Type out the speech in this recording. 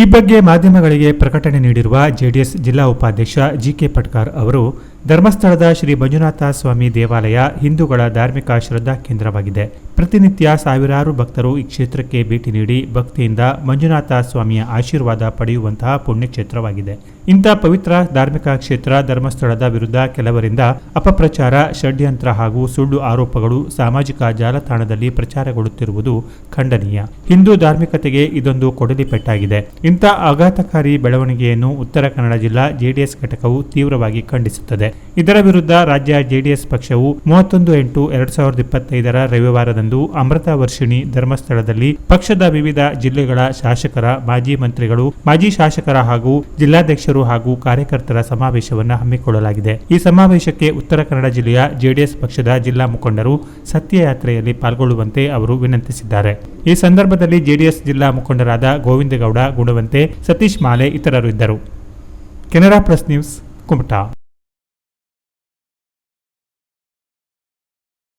ಈ ಬಗ್ಗೆ ಮಾಧ್ಯಮಗಳಿಗೆ ಪ್ರಕಟಣೆ ನೀಡಿರುವ ಜೆಡಿಎಸ್ ಜಿಲ್ಲಾ ಉಪಾಧ್ಯಕ್ಷ ಜಿಕೆ ಪಟ್ಕಾರ್ ಅವರು, ಧರ್ಮಸ್ಥಳದ ಶ್ರೀ ಮಂಜುನಾಥ ಸ್ವಾಮಿ ದೇವಾಲಯ ಹಿಂದೂಗಳ ಧಾರ್ಮಿಕ ಶ್ರದ್ಧಾ ಕೇಂದ್ರವಾಗಿದೆ. ಪ್ರತಿನಿತ್ಯ ಸಾವಿರಾರು ಭಕ್ತರು ಈ ಕ್ಷೇತ್ರಕ್ಕೆ ಭೇಟಿ ನೀಡಿ ಭಕ್ತಿಯಿಂದ ಮಂಜುನಾಥ ಸ್ವಾಮಿಯ ಆಶೀರ್ವಾದ ಪಡೆಯುವಂತಹ ಪುಣ್ಯಕ್ಷೇತ್ರವಾಗಿದೆ. ಇಂಥ ಪವಿತ್ರ ಧಾರ್ಮಿಕ ಕ್ಷೇತ್ರ, ಧರ್ಮಸ್ಥಳದ ವಿರುದ್ಧ ಕೆಲವರಿಂದ ಅಪಪ್ರಚಾರ, ಷಡ್ಯಂತ್ರ ಹಾಗೂ ಸುಳ್ಳು ಆರೋಪಗಳು ಸಾಮಾಜಿಕ ಜಾಲತಾಣದಲ್ಲಿ ಪ್ರಚಾರಗೊಳ್ಳುತ್ತಿರುವುದು ಖಂಡನೀಯ. ಹಿಂದೂ ಧಾರ್ಮಿಕತೆಗೆ ಇದೊಂದು ಕೊಡಲಿ ಪೆಟ್ಟಾಗಿದೆ. ಇಂಥ ಆಘಾತಕಾರಿ ಬೆಳವಣಿಗೆಯನ್ನು ಉತ್ತರ ಕನ್ನಡ ಜಿಲ್ಲಾ ಜೆಡಿಎಸ್ ಘಟಕವು ತೀವ್ರವಾಗಿ ಖಂಡಿಸುತ್ತದೆ. ಇದರ ವಿರುದ್ಧ ರಾಜ್ಯ ಜೆಡಿಎಸ್ ಪಕ್ಷವು ಮೂವತ್ತೊಂದು ಎಂಟು ಎರಡ್ ಸಾವಿರದ ಇಪ್ಪತ್ತೈದರ ರವಿವಾರದಂದು ಅಮೃತ ವರ್ಷಿಣಿ ಧರ್ಮಸ್ಥಳದಲ್ಲಿ ಪಕ್ಷದ ವಿವಿಧ ಜಿಲ್ಲೆಗಳ ಶಾಸಕರ, ಮಾಜಿ ಮಂತ್ರಿಗಳು, ಮಾಜಿ ಶಾಸಕರ ಹಾಗೂ ಜಿಲ್ಲಾಧ್ಯಕ್ಷರು ಹಾಗೂ ಕಾರ್ಯಕರ್ತರ ಸಮಾವೇಶವನ್ನು ಹಮ್ಮಿಕೊಳ್ಳಲಾಗಿದೆ. ಈ ಸಮಾವೇಶಕ್ಕೆ ಉತ್ತರ ಕನ್ನಡ ಜಿಲ್ಲೆಯ ಜೆಡಿಎಸ್ ಪಕ್ಷದ ಜಿಲ್ಲಾ ಮುಖಂಡರು ಸತ್ಯಯಾತ್ರೆಯಲ್ಲಿ ಪಾಲ್ಗೊಳ್ಳುವಂತೆ ಅವರು ವಿನಂತಿಸಿದ್ದಾರೆ. ಈ ಸಂದರ್ಭದಲ್ಲಿ ಜೆಡಿಎಸ್ ಜಿಲ್ಲಾ ಮುಖಂಡರಾದ ಗೋವಿಂದಗೌಡ ಗುಣವಂತೆ ಸತೀಶ್ ಮಾಲೆ ಇತರರು ಇದ್ದರು. Canara press news Kumta.